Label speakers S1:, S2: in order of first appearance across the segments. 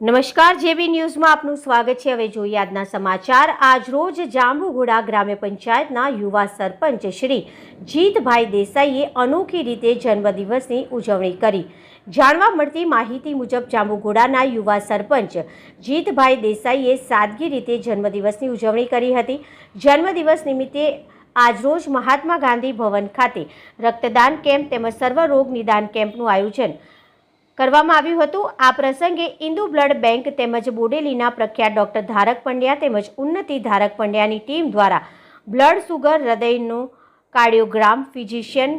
S1: નમસ્કાર, જેબી ન્યૂઝમાં આપનું સ્વાગત છે. હવે જોઈએ આજના સમાચાર. આજરોજ જાંબુઘોડા ગ્રામ્ય પંચાયતના યુવા સરપંચ શ્રી જીતભાઈ દેસાઈએ અનોખી રીતે જન્મદિવસની ઉજવણી કરી. જાણવા મળતી માહિતી મુજબ જાંબુઘોડાના યુવા સરપંચ જીતભાઈ દેસાઈએ સાદગી રીતે જન્મદિવસની ઉજવણી કરી હતી. જન્મદિવસ નિમિત્તે આજરોજ મહાત્મા ગાંધી ભવન ખાતે રક્તદાન કેમ્પ તેમજ સર્વરોગ નિદાન કેમ્પનું આયોજન કરવામાં આવ્યું હતું. આ પ્રસંગે ઇન્દુ બ્લડ બેંક તેમજ બોડેલીના પ્રખ્યાત ડોક્ટર ધારક પંડ્યા તેમજ ઉન્નતિ ધારક પંડ્યાની ટીમ દ્વારા બ્લડ સુગર હૃદયનું કાર્ડિયોગ્રામ ફિઝિશિયન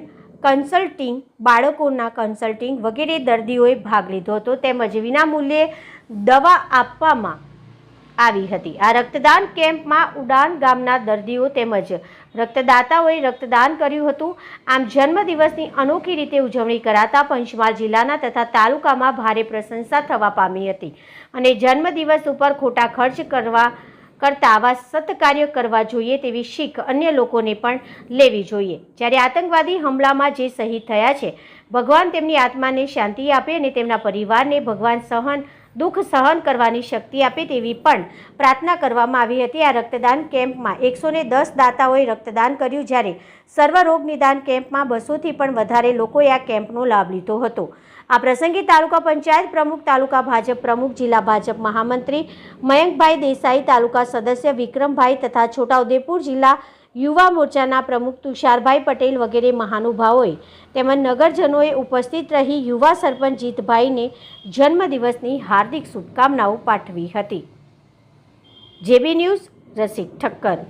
S1: કન્સલ્ટિંગ, બાળકોના કન્સલ્ટિંગ વગેરે દર્દીઓએ ભાગ લીધો હતો. તેમજ વિનામૂલ્યે દવા આપવામાં આવી હતી. આ રક્તદાન કેમ્પમાં ઉડાન ગામના દર્દીઓ તેમજ રક્તદાતાઓએ રક્તદાન કર્યું હતું. આમ જન્મદિવસની અનોખી રીતે ઉજવણી કરાતા પંચમહાલ જિલ્લાના તથા તાલુકામાં ભારે પ્રશંસા થવા પામી હતી. અને જન્મદિવસ ઉપર ખોટા ખર્ચ કરવા કરતા આવા સત્કાર્ય કરવા જોઈએ તેવી શીખ અન્ય લોકોને પણ લેવી જોઈએ. જ્યારે આતંકવાદી હુમલામાં જે શહીદ થયા છે, ભગવાન તેમની આત્માને શાંતિ આપે અને તેમના પરિવારને ભગવાન સહન દુઃખ સહન કરવાની શક્તિ આપે તેવી પણ પ્રાર્થના કરવામાં આવી હતી. આ રક્તદાન કેમ્પમાં એકસો દસ દાતાઓએ રક્તદાન કર્યું જ્યારે સર્વરોગ નિદાન કેમ્પમાં બસોથી પણ વધારે લોકોએ આ કેમ્પનો લાભ લીધો હતો. આ પ્રસંગે તાલુકા પંચાયત પ્રમુખ, તાલુકા ભાજપ પ્રમુખ, જિલ્લા ભાજપ મહામંત્રી મયંકભાઈ દેસાઈ, તાલુકા સદસ્ય વિક્રમભાઈ તથા છોટાઉદેપુર જિલ્લા યુવા મોરચાના પ્રમુખ તુષારભાઈ પટેલ વગેરે મહાનુભાવોએ તેમજ નગરજનોએ ઉપસ્થિત રહી યુવા સરપંચ જીતભાઈને જન્મદિવસની હાર્દિક શુભકામનાઓ પાઠવી હતી. JB news Rasik Thakkar.